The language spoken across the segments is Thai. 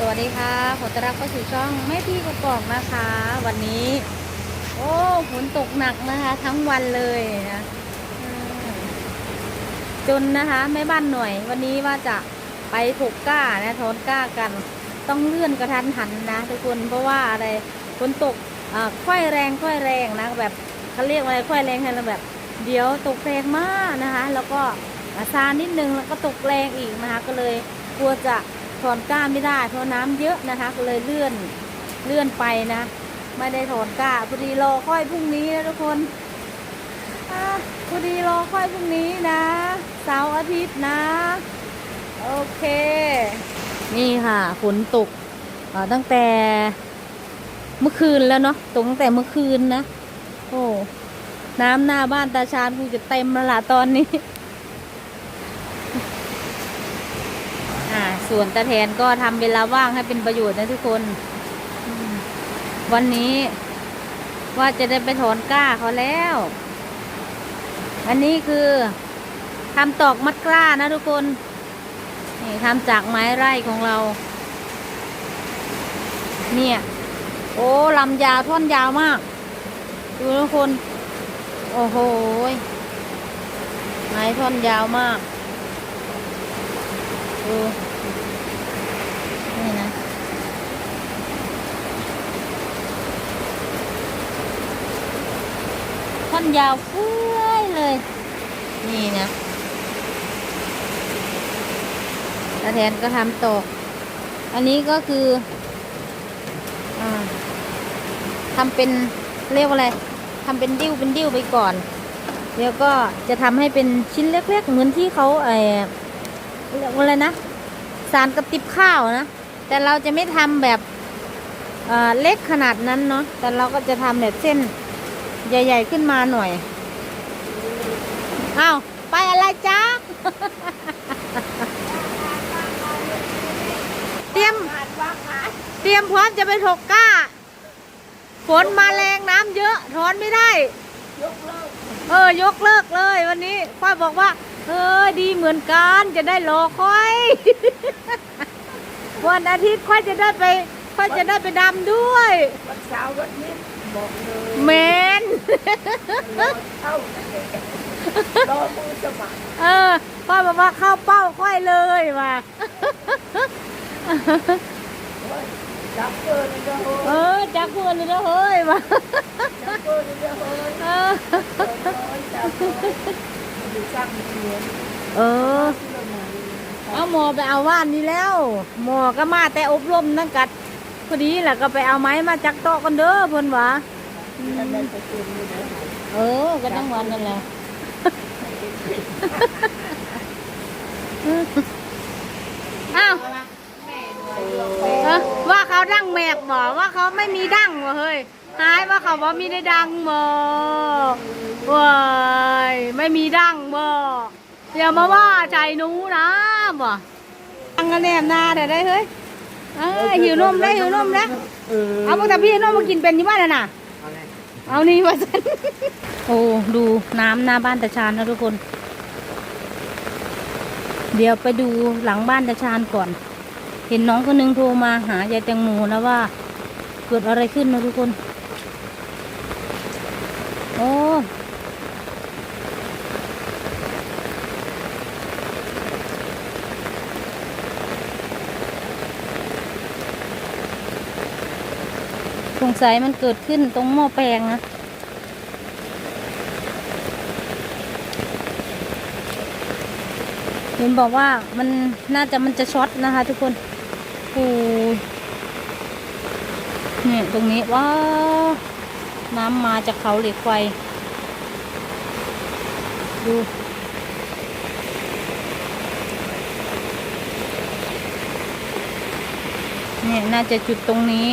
สวัสดีค่ะขอต้อนรับเข้าสู่ช่องแม่พี่กกอกนะคะ วันนี้ โอ้ฝนตกหนักนะคะ ทั้งวันเลยนะจนนะคะแม่บ้านหน่อยวันนี้ว่าจะไปถกก้านะถอนก้ากัน ต้องเลื่อนกระทันหันนะทุกคนเพราะว่าอะไรฝนตกอ่าค่อยแรงค่อยแรงนะแบบเขาเรียกว่าอะไรค่อยแรงให้เราแบบ เดี๋ยวตกแรงมากนะคะ แล้วก็อาซานิดนึงแล้วก็ตกแรงอีกนะคะก็เลยกลัวจะ ถอนก้าไม่ได้ เพราะน้ำเยอะนะคะก็เลยเลื่อนเลื่อนไปนะ ไม่ได้ถอนก้าพอดีรอค่อยพรุ่งนี้นะทุกคนอพอดีรอค่อยพรุ่งนี้นะเสาร์อาทิตย์นะ โอเค นี่ค่ะฝนตกตั้งแต่เมื่อคืนแล้วเนาะตกตั้งแต่เมื่อคืนนะ โอ้น้ำหน้าบ้านตาชาญคงจะเต็มแล้วล่ะตอนนี้ อ่า ส่วนตาแทนก็ทำเวลาว่างให้เป็นประโยชน์นะทุกคน วันนี้ว่าจะได้ไปถอนก้าเขาแล้ว อันนี้คือทำตอกมัดกล้านะทุกคน นี่ทำจากไม้ไร่ของเรา เนี่ย โอ้ลำยาวท่อนยาวมาก ดูทุกคน โอ้โห ไม้ท่อนยาวมาก ดู นี่นะ ท่ อนยาวเฟ้ยเลย นี่นะตาแทนก็ทำตก อันนี้ก็คืออทำเป็นเรียกว่าอะไรทำเป็นดิ้วเป็นดิ้วไปก่อนแล้วก็จะทำให้เป็นชิ้นเล็กๆ เหมือนที่เขาเออเรียกว่าอะไรนะ สารกระติบข้าวนะ แต่เราจะไม่ทำแบบเเล็กขนาดนั้นเนาะ แต่เราก็จะทำแบบเส้น ใหญ่ ๆ ขึ้นมาหน่อย อ้าว ไปอะไรจ๊ะเตรียม เตรียมพร้อมจะไปถกก้า ฝนมาแรงน้ำเยอะถอนไม่ได้ เออ ยกเลิกเลยวันนี้ค่อบอกว่า เออ ดีเหมือนกันจะได้รอค่อย วันอาทิตย์ค่อยจะได้ไป ค่อยจะได้ไปดำด้วย วันเสาร์วันนี้ บอกเลยแมนรอเข้านั่นเองรอมือสมัครเออค่อยบอกว่าเข้าเป้าค่อยเลยว่ะจับเบอร์นี่ก็โหเออจักเพื่อนเลยนะเฮ้ยว่ะจับเบอร์นี่ก็โหเออจับเบอร์ดูสร้างเงินเออเอาหมอไปเอาว่านนี้แล้ว หมอก็มาแต่อบรมนั่งกัด พอดีแหละก็ไปเอาไม้มาจักโตะกันเด้อเพิ่นวะท่านได้ประชุมอยู่นะเออก็ทั้งวันนั่นแหละอ้าวเอ้อว่าเขาดั้งแมบบ่ว่าเขาไม่มีดั้งบ่เฮ้ยหายว่าเขาบ่มีได้ดังบ่ว้ายไม่มีดั้งบ่อย่ามาว่าใจหนูนะบ่ดังกันแนบหน้าได้ได้เฮ้ย เอ้ยหิวนมได้หิวนมแล้วเอาพวกต่พี่นมมากินเป็นยี่บ้านน่ะน่ะเอานี่มาสันโอ้ดูน้ำหน้าบ้านตาชานนะทุกคน เดี๋ยวไปดูหลังบ้านตาชานก่อน เห็นน้องคนหนึงโทรมาหายายแตงโมนะว่า เกิดอะไรขึ้นนะทุกคน โอ้ สงสัยมันเกิดขึ้นตรงหม้อแปลงนะเห็นบอกว่ามันน่าจะมันจะช็อตนะคะ ทุกคนโอ้เนี่ยตรงนี้ว้าน้ำมาจากเขาเหล็กไฟ ดูเนี่ยน่าจะจุดตรงนี้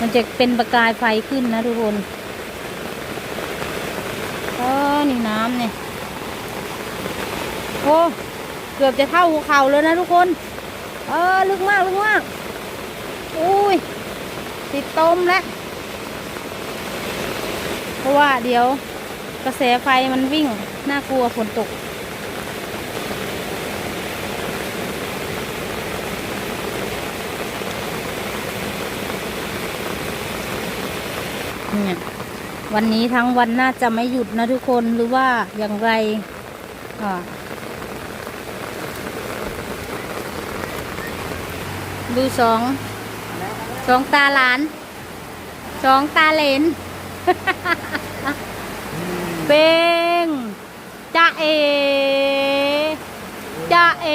มันจะเป็นประกายไฟขึ้นนะทุกคนอ๋อนี่น้ำเนี่ย โอ้ เกือบจะเท่าหัวเข่าเลยนะทุกคน เออ ลึกมาก ลึกมาก อุ้ย ติดต้มแล้ว เพราะว่าเดี๋ยวกระแสไฟมันวิ่ง น่ากลัวฝนตก เนี่ยวันนี้ทั้งวันน่าจะไม่หยุดนะทุกคนหรือว่าอย่างไรดูสองสองตาหลานสองตาเลนเป้งจ้าเอจ้าเอ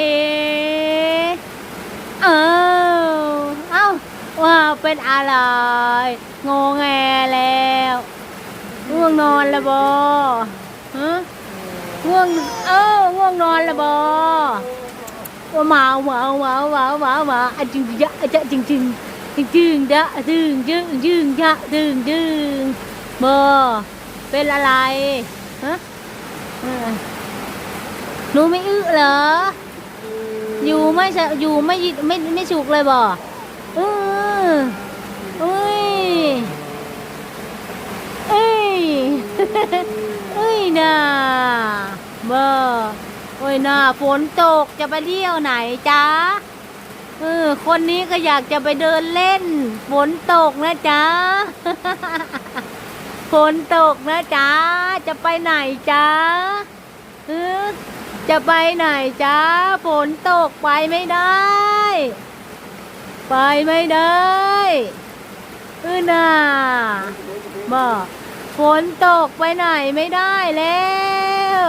เออเอ้าว่าเป็นอะไร งงแงแล้วง่วงนอนล้วบอฮะง่วงเออง่วงนอนล้วบอว่าหมาหมาหมาหมาหมาหมาอจึงยะอะจะจึงจึงจึงจึงดะจึงจึงจึงยะจึงจึงบอเป็นอะไรฮะหนูไม่อึเหรออยู่ไม่ใช่อยู่ไม่ไม่ไม่ฉุกเลยบ่เอออุ้ยเอ้ย เอ้ยน่าบ่โอ้ยน่าฝนตกจะไปเที่ยวไหนจ๊ะเออคนนี้ก็อยากจะไปเดินเล่น ฝนตกนะจ๊ะฝนตกนะจ๊ะจะไปไหนจ๊ะเออจะไปไหนจ้าฝนตกไปไม่ได้ ไปไม่ได้เออน่าบอก ฝนตกไปไหนไม่ได้แล้ว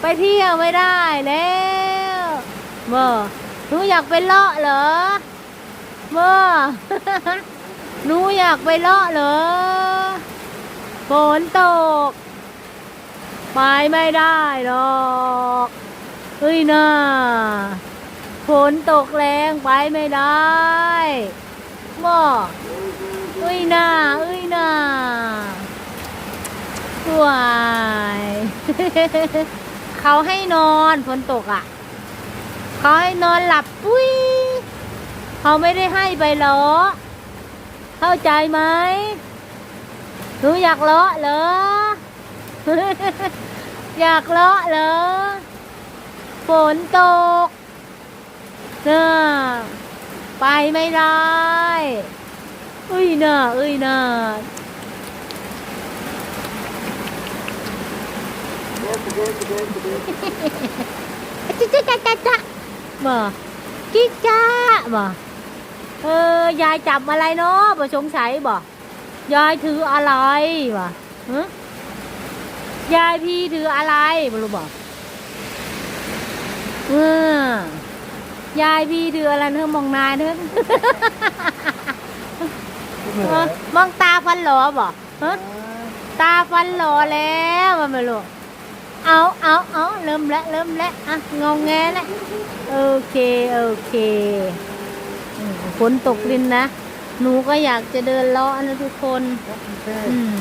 ไปเที่ยวไม่ได้แล้วบอหนูอยากไปเลาะเหรอบอหนูอยากไปเลาะเหรอฝนตกไปไม่ได้หรอกเฮ้ยน่าฝนตกแรงไปไม่ได้บ่เฮ้ยน่าเฮ้ยน่า สวยเขาให้นอนฝนตกอะ เขาให้นอนหลับปุ้ยเขาไม่ได้ให้ไปเลาะเข้าใจไหมหนูอยากเลาะเหรอ อยากเลาะเหรอ ฝนตกน่าไปไม่ได้ อุ้ยน่าอุ้ยน่า จิ๊จ๊ะจ๊ะจ๊ะจ๊ะบ่จิ๊จ้าบ่เออยายจับอะไรเนาะบ่สงสัยบ่ยายถืออะไรบ่ฮะยายพี่ถืออะไรไม่รู้บอกเออยายพี่ถืออะไรเธอมองนายเธอมองตาฟันหลอบอกฮะตาฟันหลอแล้วมันไม่รู้ เอาเอาเอาเริ่มแล้วเริ่มแล้วอะงงแงแล้วโอเคโอเคฝนตกดินนะ หนูก็อยากจะเดินเลาะนะทุกคนอืม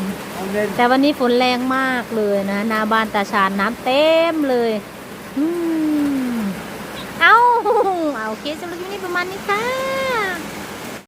แต่วันนี้ฝนแรงมากเลยนะหน้าบ้านตาชานน้ำเต็มเลยอืมเอาเอาโอเคสำหรับคลิปนี้ประมาณนี้ค่ะ